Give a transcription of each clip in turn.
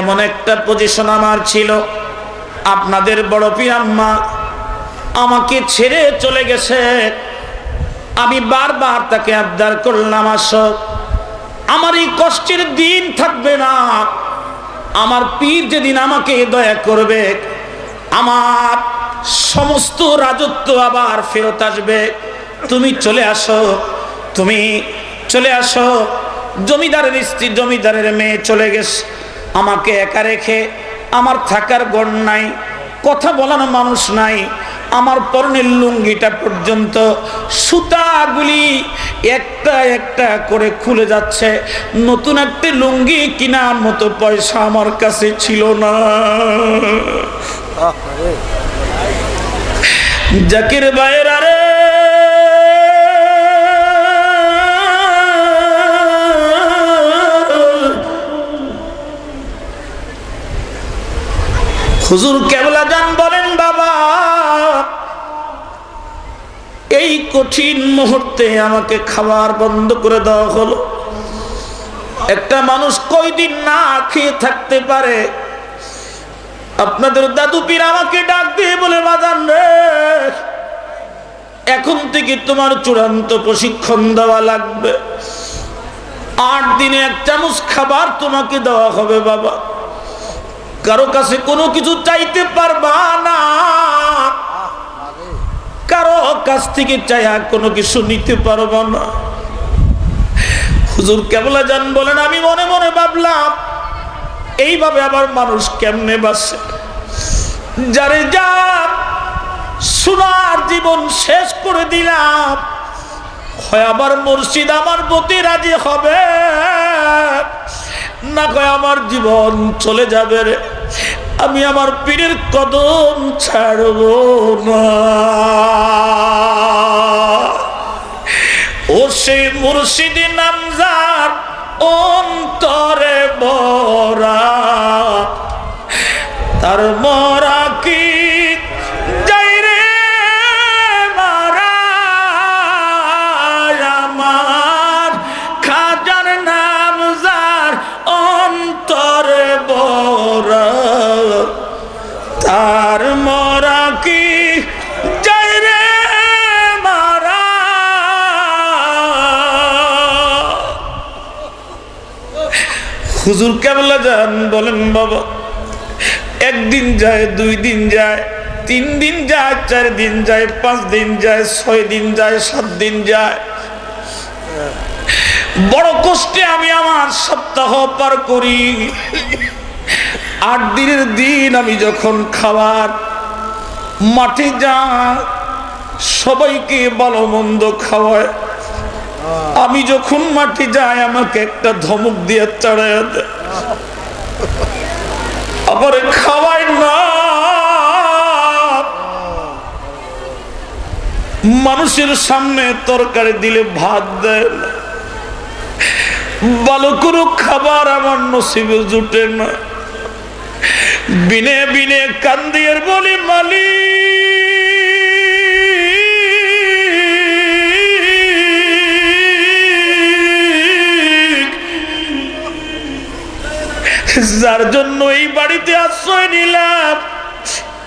এমন একটা পজিশন আমার ছিল। আপনাদের বড় পিরাম্মা আমাকে ছেড়ে চলে গেছে। আমি বারবার তাকে আবদার করলাম, আসো। আমার এই কষ্টের দিন থাকবে না। আমার পীর যেদিন আমাকে দয়া করবে, আমার সমস্ত রাজত্ব আবার ফেরত আসবে। তুমি চলে আসো, তুমি চলে আসো। জমিদারের স্ত্রী জমিদারের মেয়ে চলে গেছে। আমাকে একা রেখে আমার থাকার গড় নাই কথা বলানো মানুষ নাই আমার পরনের লুঙ্গিটা পর্যন্ত সুতাগুলি একটা একটা করে খুলে যাচ্ছে নতুন একটা লুঙ্গি কেনার মতো পয়সা আমার কাছে ছিল না। জাকির ভাইয়ের আরে হুজুর কেবলা যান বলেন বাবা, এই কঠিন মুহূর্তে আমাকে খাবার বন্ধ করে দেওয়া হলো। একটা মানুষ কয়দিন না খেয়ে থাকতে পারে? আপনাদের দাদু পীর আমাকে ডাক দিয়ে বলে, বাজান রে, এখন থেকে তোমার চূড়ান্ত প্রশিক্ষণ দেওয়া লাগবে। আট দিনে এক চামচ খাবার তোমাকে দেওয়া হবে বাবা। কারও কাছে কোনো কিছু চাইতে পারবা না। কারও কাছ থেকে চাইয়া কোনো কিছু নিতে পারব না। হুজুর কেবলা যান বলেন, আমি মনে মনে ভাবলাম, এইভাবে আবার মানুষ কেমনে বাসে যারে যা সোনার জীবন শেষ করে দিলাম, হয় আমার মুর্শিদ আমার প্রতি রাজি হবে, না কয় আমার জীবন চলে যাবে রে। আমি আমার পীরের কদম ছাড়ব না। ও সে মুর্শিদ নামজার অন্তরে বরা। তার মরা তার মরা কি? যাই মারা। হুজুর কেবলা যান, বলেন বাবা। একদিন যায়, দুই দিন যায়, তিন দিন যায়, চার দিন যায়, পাঁচ দিন যায়, ছয় দিন যায়, সাত দিন যায়। বড় কষ্টে আমি আমার সপ্তাহ পার করি। আট দিনের দিন আমি যখন খাবার মাঠে যা সবাইকে ভালো মন্দ খাওয়ায়, আমি যখন মাঠে যাই, আমাকে একটা ধমক দিয়ে চড়াই দেয়। আবার খাওয়াই না। মানুষের সামনে তরকারি দিলে ভাত দেয় ভালো কোনো খাবার আমার নসিবে জুটে না। বিনে বিনে কান্দিয়ার বলি মালিক যার জন্য এই বাড়িতে আশ্রয় নিলাম,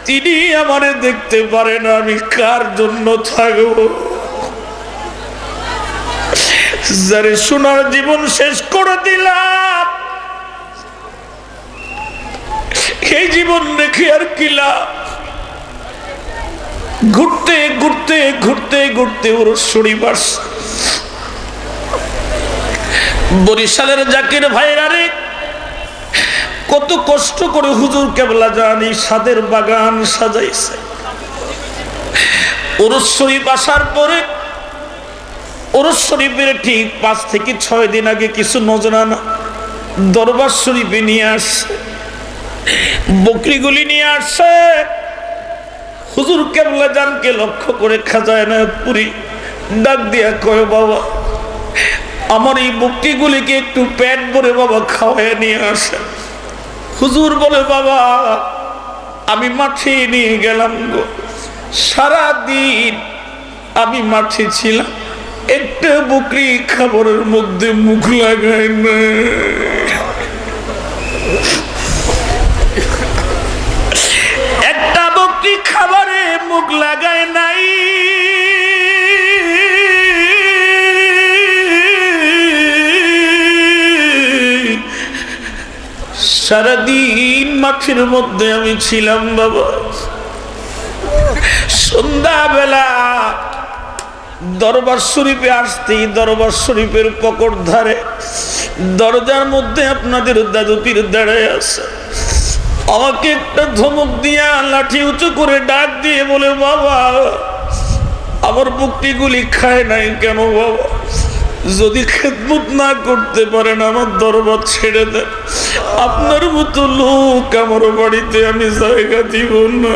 তিনি আমারে দেখতে পারেন আমি কার জন্য থাকব। যারে সোনার জীবন শেষ করে দিলাম এই জীবন রেখে আর কিলা? ঘুরতে ঘুরতে ঘুরতে ঘুরতে ওর শরীর বরিশালের জাকির ভাইরা রে কত কষ্ট করে হুজুর কেবলা জানি সাদের বাগান সাজাইছে। ওরস আসার পরে ওরস ঠিক পাঁচ থেকে ছয় দিন আগে কিছু নজরানা দরবার শরীফে নিয়ে আসছে। বকরিগুলি নিয়ে আসছে। হুজুর কেবলা জানকে লক্ষ্য করে খাজায় না পুরি ডাক দিয়া কয়, বাবা, আমার এই বকরিগুলিকে একটু পেট ভরে বাবা খাওয়ায় নিয়ে আসে। হুজুর বলে, বাবা, আমি মাঠে নিয়ে গেলাম গো। সারাদিন আমি মাঠে ছিলাম। একটা বকরি খাবারের মধ্যে মুখ লাগায় না। একটা খাবারে মুখ লাগায় নাই। সারাদিন মাঠের মধ্যে আমি ছিলাম বাবা। সন্ধ্যাবেলা দরবার শরীফে আসতেই দরবার শরীফের পকর ধারে দরজার মধ্যে আপনাদের দাদু পীর দাঁড়ায় আছে। আমাকে একটা ধমক দিয়া লাঠি উঁচু করে ডাক দিয়ে বলে, বাবা, আমার মুক্তিগুলি খায় নাই কেন বাবা? যদি খেদমত না করতে পারেন, আমার দরবার ছেড়ে দেন। আপনার মতো লোক আমার বাড়িতে আমি জায়গা দিব না।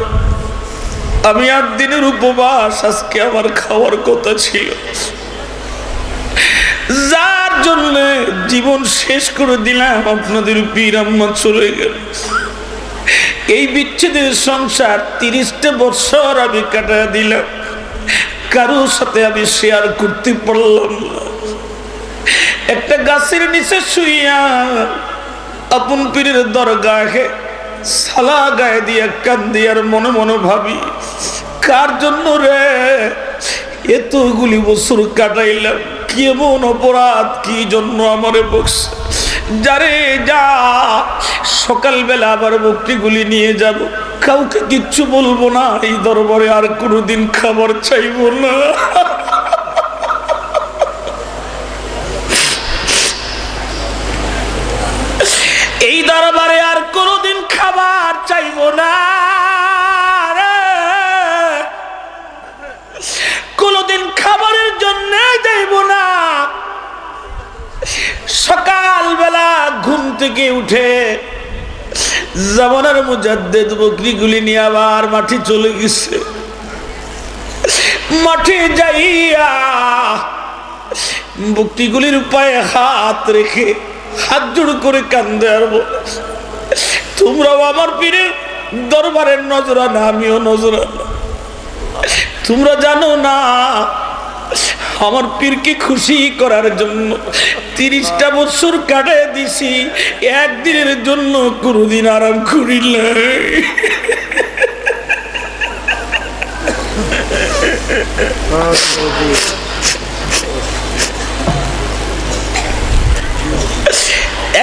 আমি আট দিনের উপবাস, আজকে আমার খাওয়ার কথা ছিল। যার জন্য জীবন শেষ করে দিলাম, আপনাদের পীর আম্মা চলে গেল। এই বিচ্ছেদের সংসার তিরিশটা বছর আমি কাটা দিলাম। কারোর সাথে আমি শেয়ার করতে পারলাম না। একটা গাছের নিচে শুইয়া আপন পীরের দরগাহে সালা গায়ে দিয়ে কান্দি আর মনে মনে ভাবি কার জন্য রে? এতগুলি বছর কাটাইলাম। কেমন অপরাধ, কি জন্য আমারে যারে যা, সকালবেলা আবার বকরিগুলি নিয়ে যাব। কাউকে কিচ্ছু বলব না, এই দরবারে আর কোনোদিন খাবার চাইব না। এই দরবারে আর কোনোদিন খাবার চাইব না। সকালবেলা ঘুম থেকে উঠে জামানার মুজাদ্দেদ বকরিগুলি নিয়ে আবার মাঠে চলে গেছে। মাঠে যাইয়া বকরিগুলির পায়ে হাত রেখে হাত জোড় করে কান্দে আর তোমরাও আমার পীরের দরবারের নজরানা, আমিও নজরানা। তোমরা জানো না আমার পীরকে খুশি করার জন্য তিরিশটা বছর কাটায় দিছি, একদিনের জন্য কোনোদিন আরাম করিল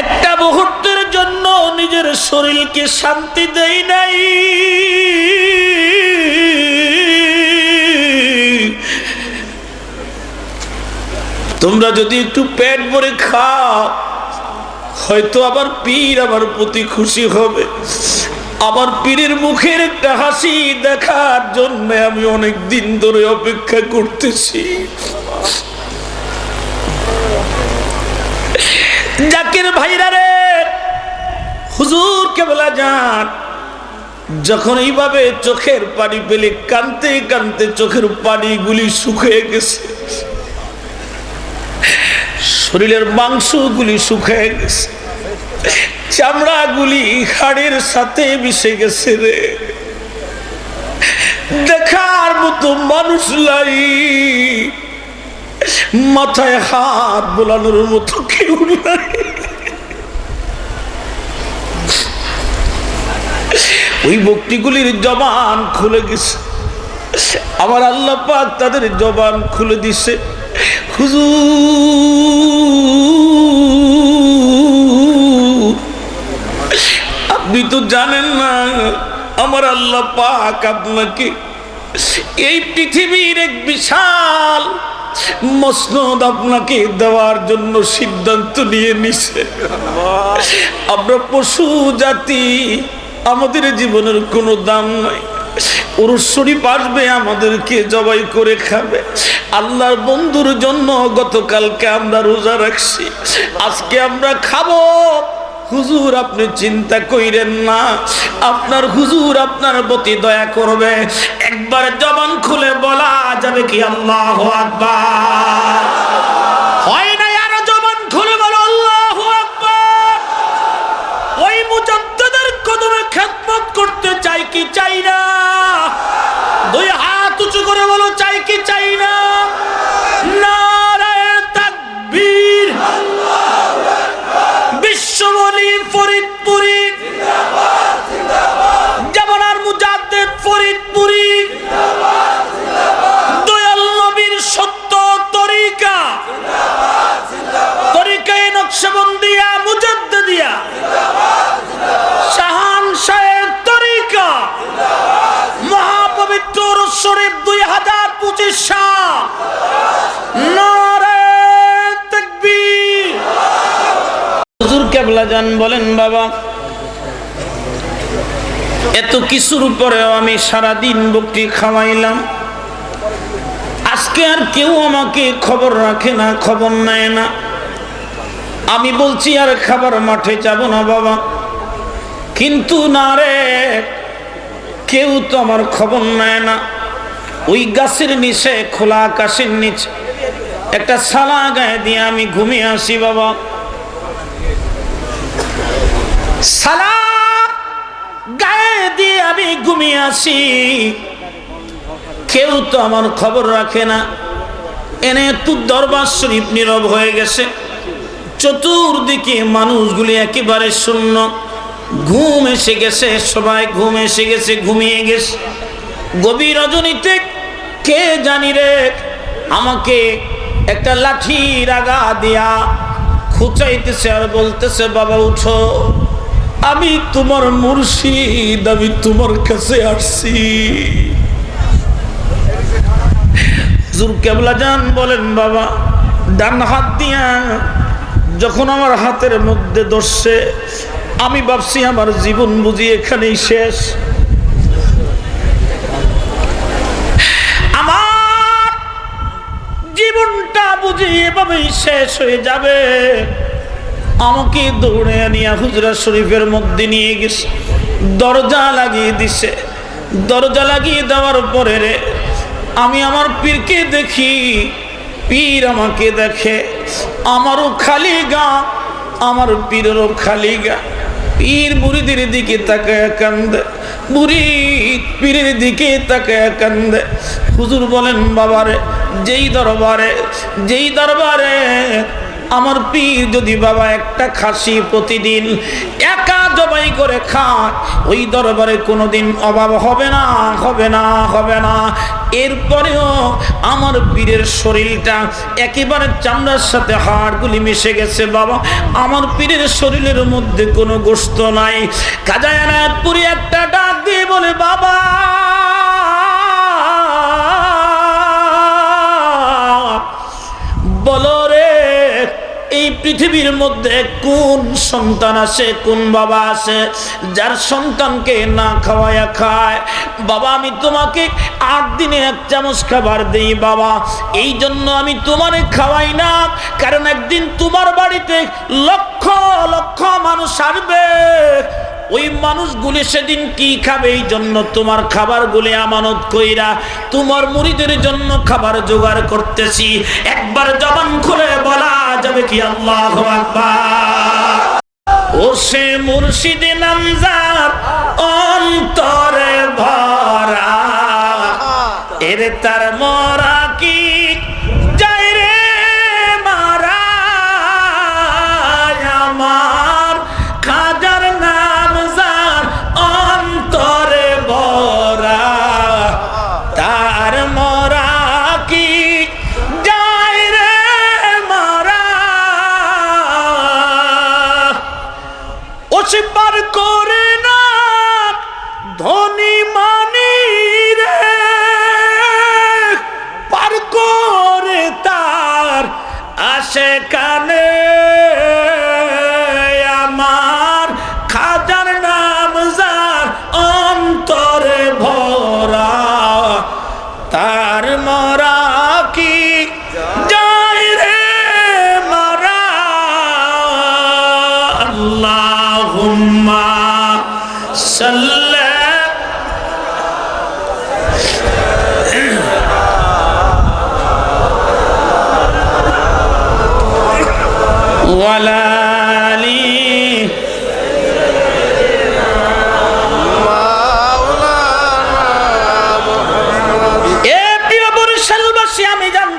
একটা মুহূর্তের জন্য নিজের শরীরকে শান্তি দেই নাই। তোমরা যদি একটু পেট ভরে খাও, হয়তো আবার পীর আমার প্রতি খুশি হবে। আমার পীরের মুখের একটা হাসি দেখার জন্য আমি অনেক দিন ধরে অপেক্ষা করতেছি। জাকির ভাইরা রে, হুজুর কেবলা যান। যখন এইভাবে চোখের পানি পেলে কানতে কানতে চোখের পানিগুলি শুকিয়ে গেছে। শরীরের মাংসগুলি শুকিয়ে গেছে। চামড়াগুলি হাড়ের সাথে মিশে গেছে রে। দেখার মতো মানুষ লাই মাথায় হাত বোলানোর মতো কেউ নাই। ওই বক্তিগুলির জবান খুলে গেছে। আমার আল্লাহ পাক তাদের জবান খুলে দিছে। আপনি তো জানেন না, আমার আল্লাহ পাক আপনাকে এই পৃথিবীর এক বিশাল মসনদ আপনাকে দেওয়ার জন্য সিদ্ধান্ত নিয়ে নিছে। আমরা পশু জাতি, আমাদের জীবনের কোনো দাম নাই। আমাদেরকে জবাই করে খাবে। আল্লাহর বন্ধুর জন্য গতকালকে আমরা রোজা রাখছি, আজকে আমরা খাব। হুজুর, আপনি চিন্তা কইরেন না, আপনার হুজুর আপনার প্রতি দয়া করবে। একবার জবান খুলে বলা যাবে কি আল্লাহ আকবার। কেবলা যান, বলেন বাবা। এত কিছুর উপরেও আমি সারাদিন বকটি খাওয়াইলাম। আজকে আর কেউ আমাকে খবর রাখে না, খবর নেয় না। আমি বলছি, আর খাবার মাঠে যাব না বাবা। কিন্তু না রে, কেউ তো আমার খবর নেয় না। ওই গাছের নিচে, খোলা আকাশের নিচে, একটা সালা গায়ে দিয়ে আমি ঘুমিয়ে আসি বাবা। সালা গায়ে দিয়ে আমি ঘুমিয়ে আসি কেউ তো আমার খবর রাখে না। এনে তু দরবার শরীফ নীরব হয়ে গেছে। চতুর্দিকে মানুষগুলি একেবারে শূন্য। ঘুম এসে গেছে, সবাই ঘুম এসে গেছে, ঘুমিয়ে গেছে। গভীর রজনীতে কে জানি রে, আমাকে একটা লাঠি রাগা দিয়া খুচাইতেছে আর বলতেছে, বাবা, উঠো। আমি তোমার মুর্শিদ, আমি তোমার কাছে আসছি। হুজুর কেবলা বলেন, বাবা, ডান হাত দিয়া যখন আমার হাতের মধ্যে ধরছে, আমি ভাবছি আমার জীবন বুঝি এখানেই শেষ। আমার জীবনটা বুঝি এভাবেই শেষ হয়ে যাবে। আমাকে দৌড়ে আনিয়া হুজরা শরীফের মধ্যে নিয়ে গেছে। দরজা লাগিয়ে দিছে। দরজা লাগিয়ে দেওয়ার পরে রে, আমি আমার পীরকে দেখি। পীর আমাকে দেখে, আমারও খালি গা, আমার পীরেরও খালি গা। পীর মুড়িদের দিকে তাকায় কান্দে। বুড়ি পীরের দিকে তাকায় কান্দে। হুজুর বলেন, বাবারে, যেই দরবারে যেই দরবারে আমার পীর যদি বাবা একটা খাসি প্রতিদিন একা জবাই করে খায়, ওই দরবারে কোনোদিন অভাব হবে না হবে না হবে না। এরপরেও আমার পীরের শরীরটা একেবারে চামড়ার সাথে হাড়গুলি মিশে গেছে, বাবা। আমার পীরের শরীরের মধ্যে কোনো গোস্ত নাই। কাজায়ানাথপুরি একটা ডাক দিয়ে বলে, বাবা পৃথিবীর মধ্যে কোন সন্তান আছে কোন বাবা আছে যার সন্তানকে না খাওয়ায়া খায়। বাবা, আমি তোমাকে আট দিনে এক চামচ খাবার দিই বাবা। এই জন্য আমি তোমারে খাওয়াই না, কারণ একদিন তোমার বাড়িতে লক্ষ লক্ষ মানুষ আসবে। ওই মানুষগুলি সেদিন কি খাবে? এই জন্য তোমার খাবারগুলি আমানত কইরা তোমার মুড়িদের জন্য খাবার জোগাড় করতেছি। একবার জবান খুলে বলা যাবে কি আল্লাহ ও সে মুর্শিদ নামজার অন্তরে ভরা। এর তার মরা কি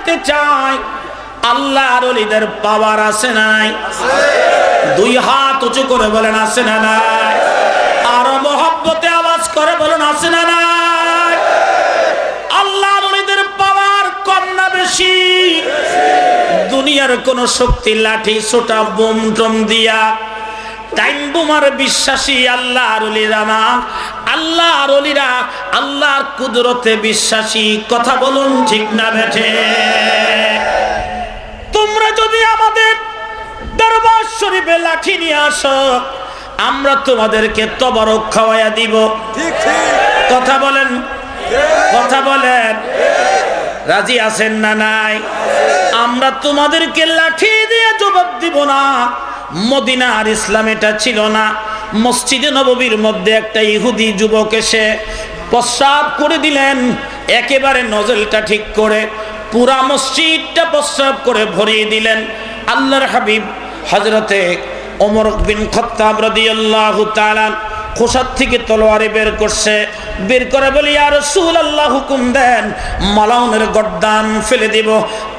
জানতে চাই আল্লাহর অলিদের পাওয়ার আছে নাই। দুই হাত উঁচু করে বলেন, আছে না নাই? আরও মহব্বতে আওয়াজ করে বলেন, আছে না নাই? আল্লাহর অলিদের পাওয়ার কম না বেশি। দুনিয়ার কোন শক্তি লাঠি, ছোটা, বোম টম দিয়া টাইম বোমার বিশ্বাসী আল্লাহর অলিরা না। আল্লাহর অলিরা আল্লাহর কুদরতে বিশ্বাসী কথা বলুন ঠিক না বেঠে? তোমরা যদি আমাদের দরবার শরীফে লাঠি নিয়ে আসো আমরা তোমাদেরকে তবরক খাওয়াইয়া দিব। কথা বলেন? কথা বলেন? রাজি আছেন না নাই? আমরা তোমাদেরকে লাঠি দিয়ে জবাব দিব না। মদিনা আর ইসলাম এটা ছিল না। মসজিদে নববীর মধ্যে একটা ইহুদি যুবক এসে প্রস্রাব করে দিলেন। একেবারে নজলটা ঠিক করে পুরা মসজিদটা প্রস্রাব করে ভরিয়ে দিলেন। আল্লাহর হাবিব হজরতে ওমর বিন খত্তাব রাদিয়াল্লাহু তালান খোসার থেকে তলোয়ারে বের করছে। বের করে বলি আর রসুল আল্লাহ হুকুম দেন, মালাউনের গড্ডান ফেলে দিব।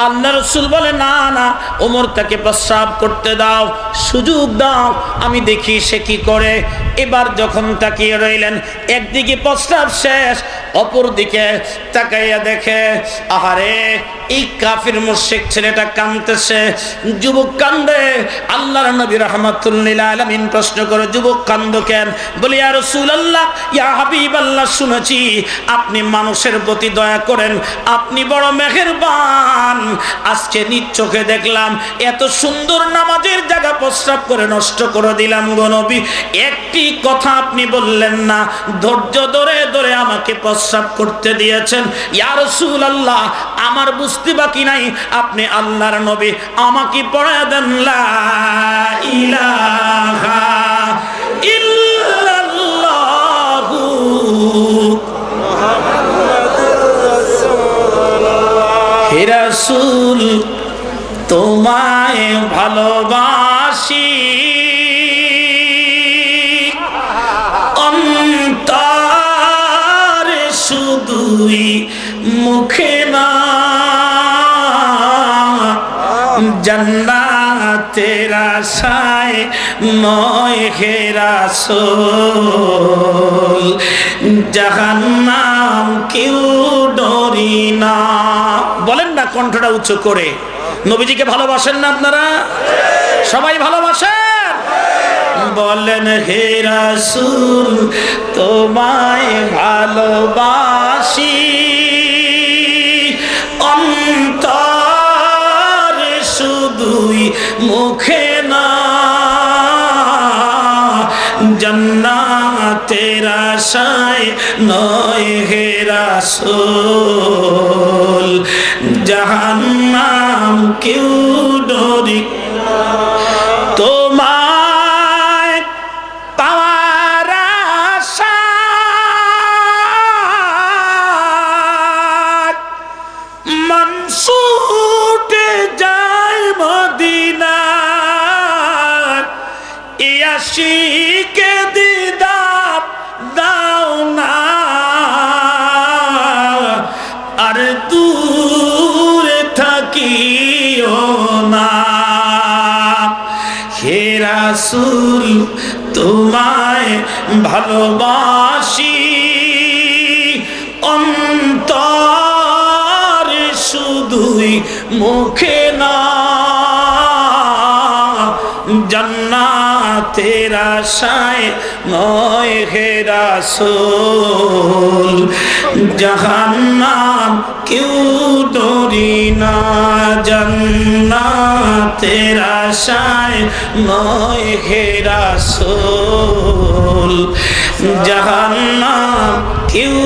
আল্লাহ রসুল বলে, না না ওমর তাকে প্রস্রাব করতে দাও, সুযোগ দাও, আমি দেখি সে কি করে। এবার যখন তাকিয়ে রইলেন, একদিকে প্রস্রাব শেষ অপর দিকে তাকাইয়া দেখে, আহারে, এই কাফির মুশরিক ছেলেটা কাঁদতেছে। যুবক কান্দে। আল্লাহর নবী রহমাতুল্লিল আলামিন প্রশ্ন করে, যুবক, কান্দ কেন? বলি আর রাসূলুল্লাহ, ইয়া হাবিবাল্লাহ, শুনেছি আপনি মানুষের প্রতি দয়া করেন, আপনি বড় মেহেরবান। আজকে নিজ চোখে দেখলাম, এত সুন্দর নামাজের জায়গা প্রস্রাব করে নষ্ট করে দিলাম গো নবী। একটি কথা আপনি বললেন না। ধৈর্য ধরে ধরে আমাকে প্রস্রাব করতে দিয়েছেন। ইয়া রাসূলুল্লাহ, আমার বুঝতে বাকি নাই। আপনি আল্লাহর নবী, আমাকে পড়ায় দেন তোমায় ভালোবাসি। শুধুই মুখে না। জন্নাতের আশায় নয় হে রাসূল। জাহান্নাম কেউ ডরি না। বলেন না কণ্ঠটা উঁচু করে। নবীজিকে ভালোবাসেন না আপনারা? সবাই ভালোবাসেন? বলেন, হে রাসূল, তোমায় ভালোবাসি। অন্তরে শুধুই মুখে না, জন্নাতের আশায় নয় হে রাসূল। জাহান্নাম কেউ রাসূল তোমায় ভালোবাসি। অন্তর শুধুই মুখে না জন্নাতের আশায় নয় হে রাসূল। জাহান্নাম কেউ ডরি না জন্নাত রহমতের আশায় নয় হে রাসূল। জাহান্নাম কেউ